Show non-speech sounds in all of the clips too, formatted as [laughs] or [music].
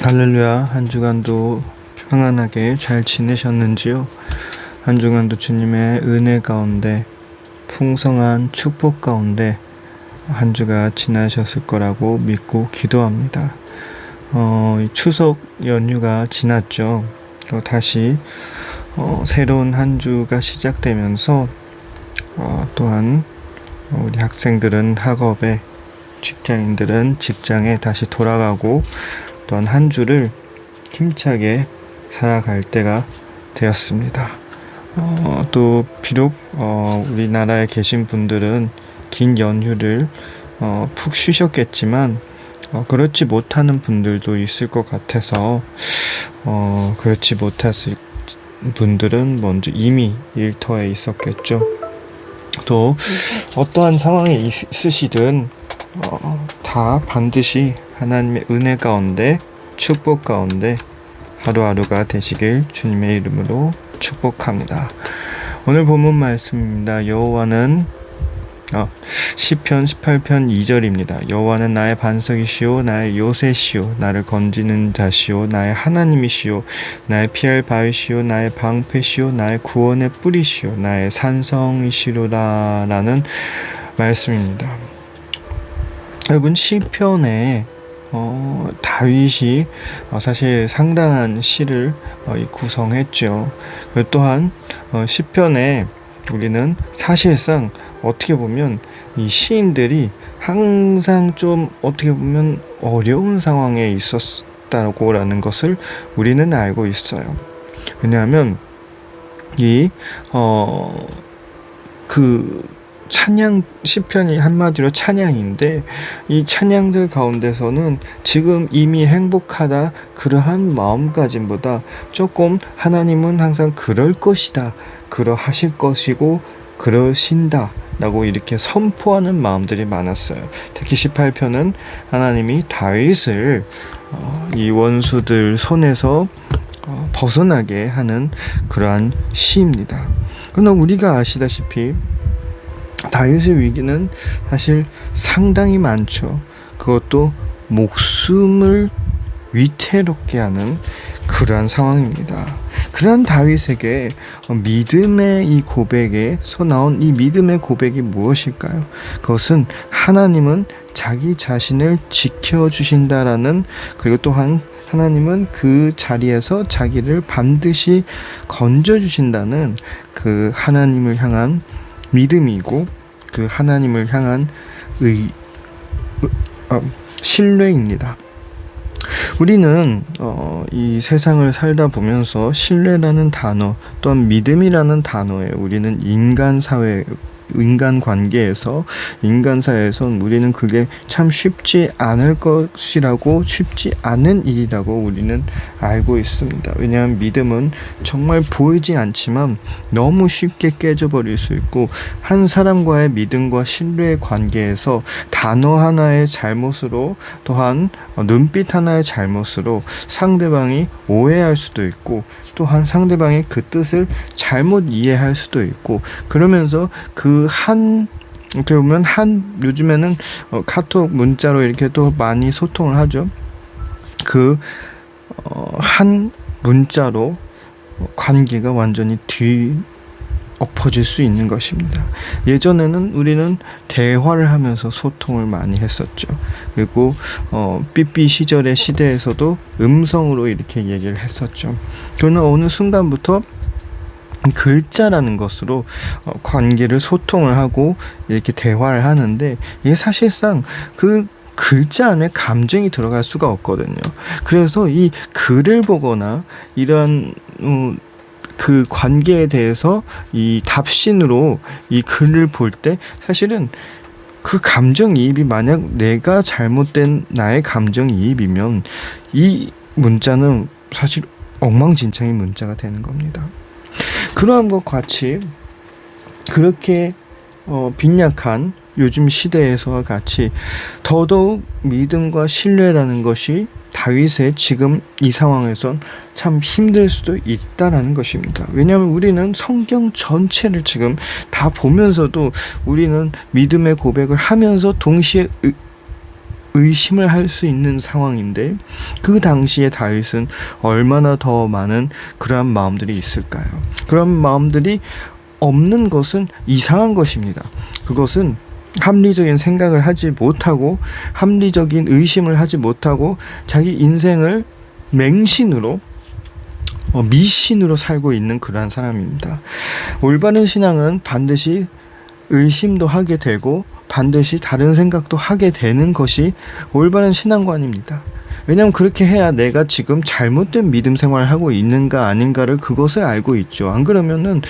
할렐루야 한 주간도 평안하게 잘 지내셨는지요? 한 주간도 주님의 은혜 가운데 풍성한 축복 가운데 한 주가 지나셨을 거라고 믿고 기도합니다. 어, 이 추석 연휴가 지났죠. 또 다시 어, 새로운 한 주가 시작되면서 어, 또한 우리 학생들은 학업에 직장인들은 직장에 다시 돌아가고 또한 한 주를 힘차게 살아갈 때가 되었습니다. 어, 또 비록 어, 우리나라에 계신 분들은 긴 연휴를 어, 푹 쉬셨겠지만 어, 그렇지 못하는 분들도 있을 것 같아서 어, 그렇지 못했을 분들은 먼저 이미 일터에 있었겠죠. 또 어떠한 상황에 있으시든 어, 다 반드시 하나님의 은혜 가운데 축복 가운데 하루하루가 되시길 주님의 이름으로 축복합니다. 오늘 본문 말씀입니다. 여호와는 어, 시편 18편 2절입니다. 여호와는 나의 반석이시오 나의 요새시오 나를 건지는 자시오 나의 하나님이시오 나의 피할 바위시오 나의 방패시오 나의 구원의 뿌리시오 나의 산성이시로라라는 말씀입니다. 여러분 시편에 어, 다윗이 어, 사실 상당한 시를 어, 이 구성했죠. 그리고 또한 어, 시편에 우리는 사실상 어떻게 보면 이 시인들이 항상 좀 어떻게 보면 어려운 상황에 있었다고라는 것을 우리는 알고 있어요. 왜냐하면 이어그 찬양 시편이 한마디로 찬양인데 이 찬양들 가운데서는 지금 이미 행복하다 그러한 마음가짐보다 조금 하나님은 항상 그럴 것이다 그러하실 것이고 그러신다 라고 이렇게 선포하는 마음들이 많았어요. 특히 18편은 하나님이 다윗을 어, 이 원수들 손에서 어, 벗어나게 하는 그러한 시입니다. 그러나 우리가 아시다시피 다윗의 위기는 사실 상당히 많죠. 그것도 목숨을 위태롭게 하는 그러한 상황입니다. 그러한 다윗에게 믿음의 이 고백에서 나온 이 믿음의 고백이 무엇일까요? 그것은 하나님은 자기 자신을 지켜주신다라는 그리고 또한 하나님은 그 자리에서 자기를 반드시 건져주신다는 그 하나님을 향한 믿음이고 그 하나님을 향한 의, 어, 신뢰입니다. 우리는 어, 이 세상을 살다 보면서 신뢰라는 단어 또한 믿음이라는 단어에 우리는 인간 사회 인간 관계에서 인간 사회에선 우리는 그게 참 쉽지 않을 것이라고 쉽지 않은 일이라고 우리는 알고 있습니다. 왜냐하면 믿음은 정말 보이지 않지만 너무 쉽게 깨져버릴 수 있고 한 사람과의 믿음과 신뢰의 관계에서 단어 하나의 잘못으로 또한 눈빛 하나의 잘못으로 상대방이 오해할 수도 있고 또한 상대방의 그 뜻을 잘못 이해할 수도 있고 그러면서 그한 어떻게 보면 한 요즘에는 어, 카톡 문자로 이렇게 또 많이 소통을 하죠. 그한 문자로 관계가 완전히 뒤 엎어질 수 있는 것입니다. 예전에는 우리는 대화를 하면서 소통을 많이 했었죠. 그리고 어, 삐삐 시절의 시대에서도 음성으로 이렇게 얘기를 했었죠. 그러나 어느 순간부터 글자라는 것으로 어, 관계를 소통을 하고 이렇게 대화를 하는데 이게 사실상 그 글자 안에 감정이 들어갈 수가 없거든요. 그래서 이 글을 보거나 이런 어, 그 관계에 대해서 이 답신으로 이 글을 볼 때 사실은 그 감정이입이 만약 내가 잘못된 나의 감정이입이면 이 문자는 사실 엉망진창의 문자가 되는 겁니다. 그러한 것 같이 그렇게 어, 빈약한 요즘 시대에서와 같이 더더욱 믿음과 신뢰라는 것이 다윗의 지금 이 상황에선 참 힘들 수도 있다라는 것입니다. 왜냐하면 우리는 성경 전체를 지금 다 보면서도 우리는 믿음의 고백을 하면서 동시에 의심을 할 수 있는 상황인데 그 당시에 다윗은 얼마나 더 많은 그러한 마음들이 있을까요? 그런 마음들이 없는 것은 이상한 것입니다. 그것은 합리적인 생각을 하지 못하고 합리적인 의심을 하지 못하고 자기 인생을 맹신으로 어, 미신으로 살고 있는 그러한 사람입니다. 올바른 신앙은 반드시 의심도 하게 되고 반드시 다른 생각도 하게 되는 것이 올바른 신앙관입니다. 왜냐하면 그렇게 해야 내가 지금 잘못된 믿음 생활을 하고 있는가 아닌가를 그것을 알고 있죠. 안 그러면은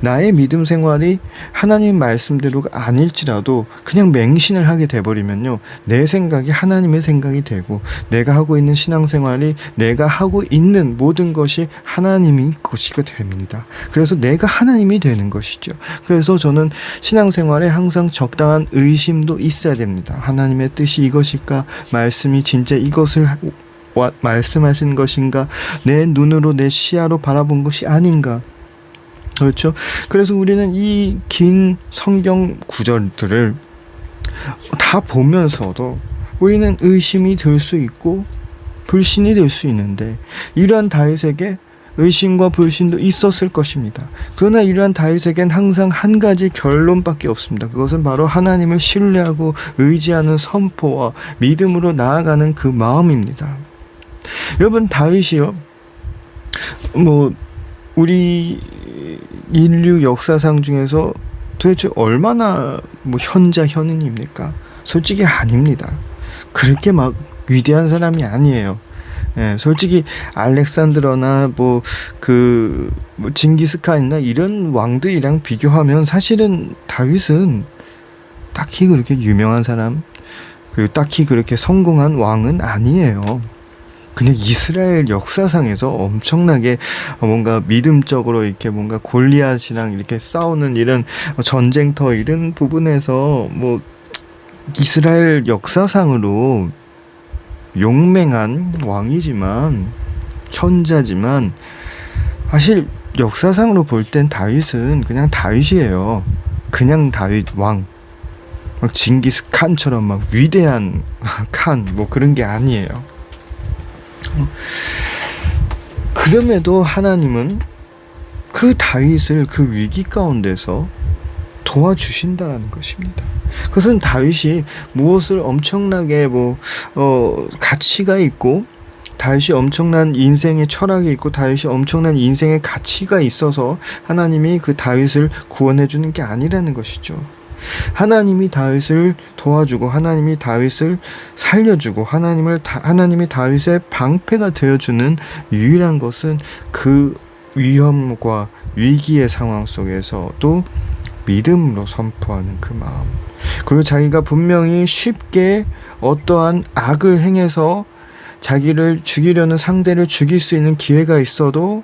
나의 믿음 생활이 하나님 말씀대로가 아닐지라도 그냥 맹신을 하게 돼버리면요. 내 생각이 하나님의 생각이 되고 내가 하고 있는 신앙 생활이 내가 하고 있는 모든 것이 하나님이 것이가 됩니다. 그래서 내가 하나님이 되는 것이죠. 그래서 저는 신앙 생활에 항상 적당한 의심도 있어야 됩니다. 하나님의 뜻이 이것일까? 말씀이 진짜 이것을 와, 말씀하신 것인가? 내 눈으로 내 시야로 바라본 것이 아닌가? 그렇죠? 그래서 우리는 이 긴 성경 구절들을 다 보면서도 우리는 의심이 들 수 있고 불신이 될 수 있는데 이러한 다윗에게 의심과 불신도 있었을 것입니다. 그러나 이러한 다윗에겐 항상 한 가지 결론밖에 없습니다. 그것은 바로 하나님을 신뢰하고 의지하는 선포와 믿음으로 나아가는 그 마음입니다. 여러분 다윗이요. 뭐 우리 인류 역사상 중에서 도대체 얼마나 뭐 현자 현인입니까? 솔직히 아닙니다. 그렇게 막 위대한 사람이 아니에요. 예, 솔직히 알렉산드러나 뭐그 뭐 징기스칸이나 이런 왕들이랑 비교하면 사실은 다윗은 딱히 그렇게 유명한 사람 그리고 딱히 그렇게 성공한 왕은 아니에요. 그냥 이스라엘 역사상에서 엄청나게 뭔가 믿음적으로 이렇게 뭔가 골리앗이랑 이렇게 싸우는 이런 전쟁터 이런 부분에서 뭐 이스라엘 역사상으로 용맹한 왕이지만 현자지만 사실 역사상으로 볼 땐 다윗은 그냥 다윗이에요. 그냥 다윗 왕. 막 징기스 칸처럼 막 위대한 [laughs] 칸 뭐 그런 게 아니에요. 그럼에도 하나님은 그 다윗을 그 위기 가운데서 도와주신다라는 것입니다. 그것은 다윗이 무엇을 엄청나게 뭐, 어, 가치가 있고, 다윗이 엄청난 인생의 철학이 있고, 다윗이 엄청난 인생의 가치가 있어서 하나님이 그 다윗을 구원해 주는 게 아니라는 것이죠. 하나님이 다윗을 도와주고 하나님이 다윗을 살려주고 하나님을 다, 하나님이 다윗의 방패가 되어주는 유일한 것은 그 위험과 위기의 상황 속에서도 믿음으로 선포하는 그 마음. 그리고 자기가 분명히 쉽게 어떠한 악을 행해서 자기를 죽이려는 상대를 죽일 수 있는 기회가 있어도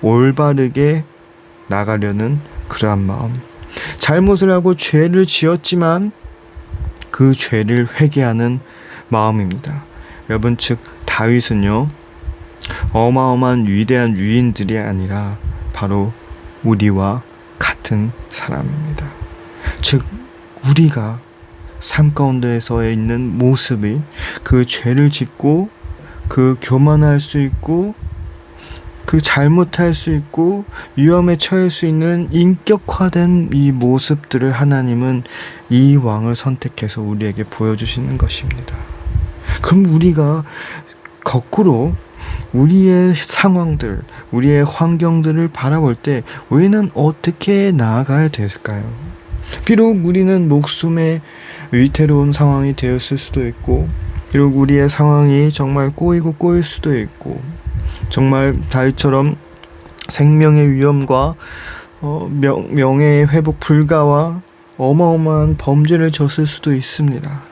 올바르게 나가려는 그러한 마음. 잘못을 하고 죄를 지었지만 그 죄를 회개하는 마음입니다. 여러분 즉 다윗은요 어마어마한 위대한 유인들이 아니라 바로 우리와 같은 사람입니다. 즉 우리가 삶 가운데서 있는 모습이 그 죄를 짓고 그 교만할 수 있고 그 잘못할 수 있고 위험에 처할 수 있는 인격화된 이 모습들을 하나님은 이 왕을 선택해서 우리에게 보여주시는 것입니다. 그럼 우리가 거꾸로 우리의 상황들, 우리의 환경들을 바라볼 때 우리는 어떻게 나아가야 될까요? 비록 우리는 목숨의 위태로운 상황이 되었을 수도 있고, 비록 우리의 상황이 정말 꼬이고 꼬일 수도 있고, 정말 다윗처럼 생명의 위험과 어, 명, 명예의 회복 불가와 어마어마한 범죄를 졌을 수도 있습니다.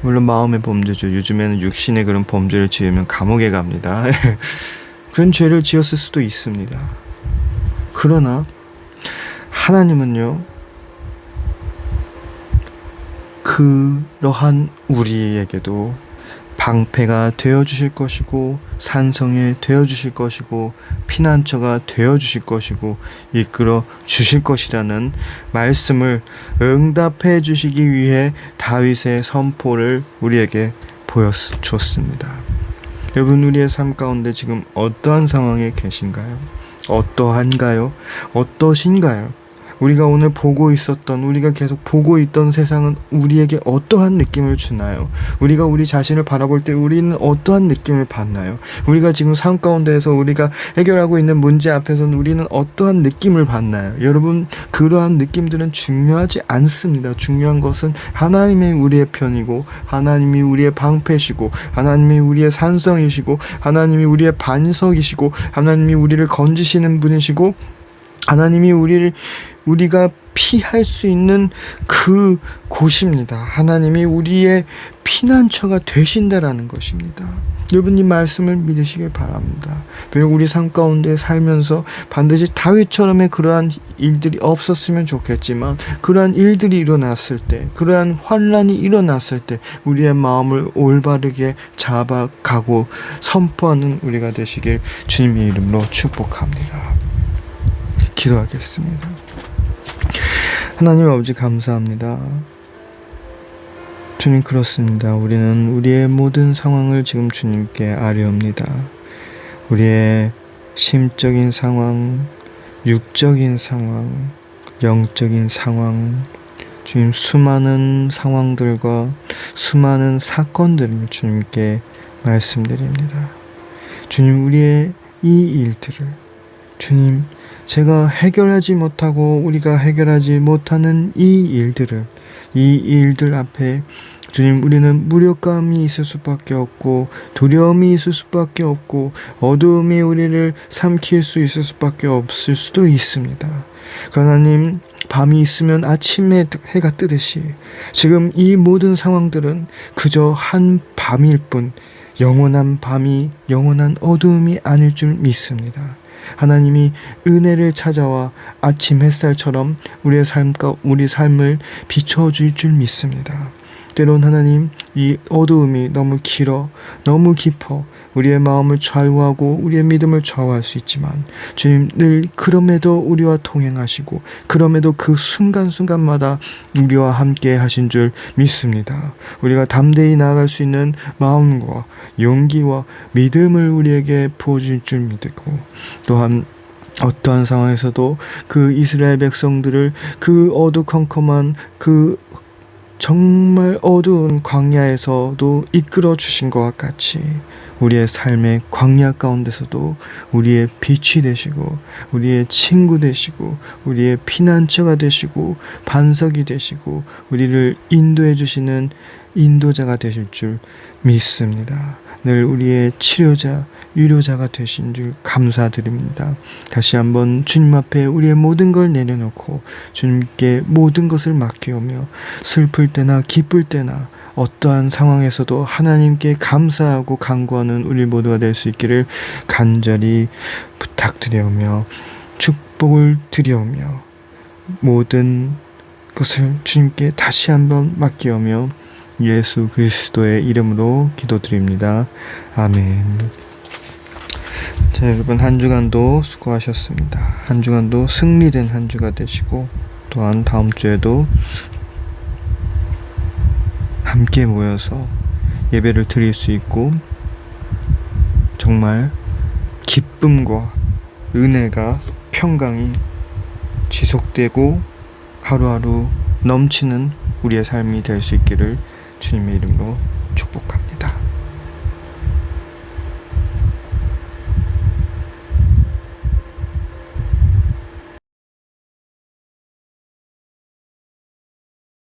물론 마음의 범죄죠. 요즘에는 육신의 그런 범죄를 지으면 감옥에 갑니다. [laughs] 그런 죄를 지었을 수도 있습니다. 그러나 하나님은요, 그러한 우리에게도 방패가 되어 주실 것이고 산성에 되어 주실 것이고 피난처가 되어 주실 것이고 이끌어 주실 것이라는 말씀을 응답해 주시기 위해 다윗의 선포를 우리에게 보여 주었습니다. 여러분 우리의 삶 가운데 지금 어떠한 상황에 계신가요? 어떠한가요? 어떠신가요? 우리가 오늘 보고 있었던 우리가 계속 보고 있던 세상은 우리에게 어떠한 느낌을 주나요? 우리가 우리 자신을 바라볼 때 우리는 어떠한 느낌을 받나요? 우리가 지금 삶 가운데에서 우리가 해결하고 있는 문제 앞에서는 우리는 어떠한 느낌을 받나요? 여러분 그러한 느낌들은 중요하지 않습니다. 중요한 것은 하나님이 우리의 편이고 하나님이 우리의 방패시고 하나님이 우리의 산성이시고 하나님이 우리의 반석이시고 하나님이 우리를 건지시는 분이시고 하나님이 우리를 우리가 피할 수 있는 그 곳입니다. 하나님이 우리의 피난처가 되신다라는 것입니다. 여러분 이 말씀을 믿으시길 바랍니다. 비록 우리 삶 가운데 살면서 반드시 다윗처럼의 그러한 일들이 없었으면 좋겠지만 그러한 일들이 일어났을 때 그러한 환란이 일어났을 때 우리의 마음을 올바르게 잡아가고 선포하는 우리가 되시길 주님의 이름으로 축복합니다. 기도하겠습니다. 하나님 아버지 감사합니다. 주님 그렇습니다. 우리는 우리의 모든 상황을 지금 주님께 아뢰옵니다. 우리의 심적인 상황, 육적인 상황, 영적인 상황, 주님 수많은 상황들과 수많은 사건들을 주님께 말씀드립니다. 주님 우리의 이 일들을 주님 제가 해결하지 못하고 우리가 해결하지 못하는 이 일들을 이 일들 앞에 주님 우리는 무력감이 있을 수밖에 없고 두려움이 있을 수밖에 없고 어두움이 우리를 삼킬 수 있을 수밖에 없을 수도 있습니다. 하나님 밤이 있으면 아침에 해가 뜨듯이 지금 이 모든 상황들은 그저 한 밤일 뿐 영원한 밤이 영원한 어두움이 아닐 줄 믿습니다. 하나님이 은혜를 찾아와 아침 햇살처럼 우리의 삶과 우리 삶을 비춰 줄 줄 믿습니다. 때론 하나님 이 어두움이 너무 길어 너무 깊어 우리의 마음을 좌우하고 우리의 믿음을 좌우할 수 있지만 주님 늘 그럼에도 우리와 동행하시고 그럼에도 그 순간순간마다 우리와 함께 하신 줄 믿습니다. 우리가 담대히 나아갈 수 있는 마음과 용기와 믿음을 우리에게 부어줄 줄 믿고 또한 어떠한 상황에서도 그 이스라엘 백성들을 그 어두컴컴한 그 정말 어두운 광야에서도 이끌어 주신 것과 같이 우리의 삶의 광야 가운데서도 우리의 빛이 되시고 우리의 친구 되시고 우리의 피난처가 되시고 반석이 되시고 우리를 인도해 주시는 인도자가 되실 줄 믿습니다. 늘 우리의 치료자, 위로자가 되신 줄 감사드립니다. 다시 한번 주님 앞에 우리의 모든 걸 내려놓고 주님께 모든 것을 맡겨오며 슬플 때나 기쁠 때나 어떠한 상황에서도 하나님께 감사하고 간구하는 우리 모두가 될 수 있기를 간절히 부탁드려오며 축복을 드려오며 모든 것을 주님께 다시 한번 맡겨오며 예수 그리스도의 이름으로 기도드립니다. 아멘. 자, 여러분 한 주간도 수고하셨습니다. 한 주간도 승리된 한 주가 되시고 또한 다음 주에도 함께 모여서 예배를 드릴 수 있고 정말 기쁨과 은혜가 평강이 지속되고 하루하루 넘치는 우리의 삶이 될 수 있기를 주님의 이름으로 축복합니다.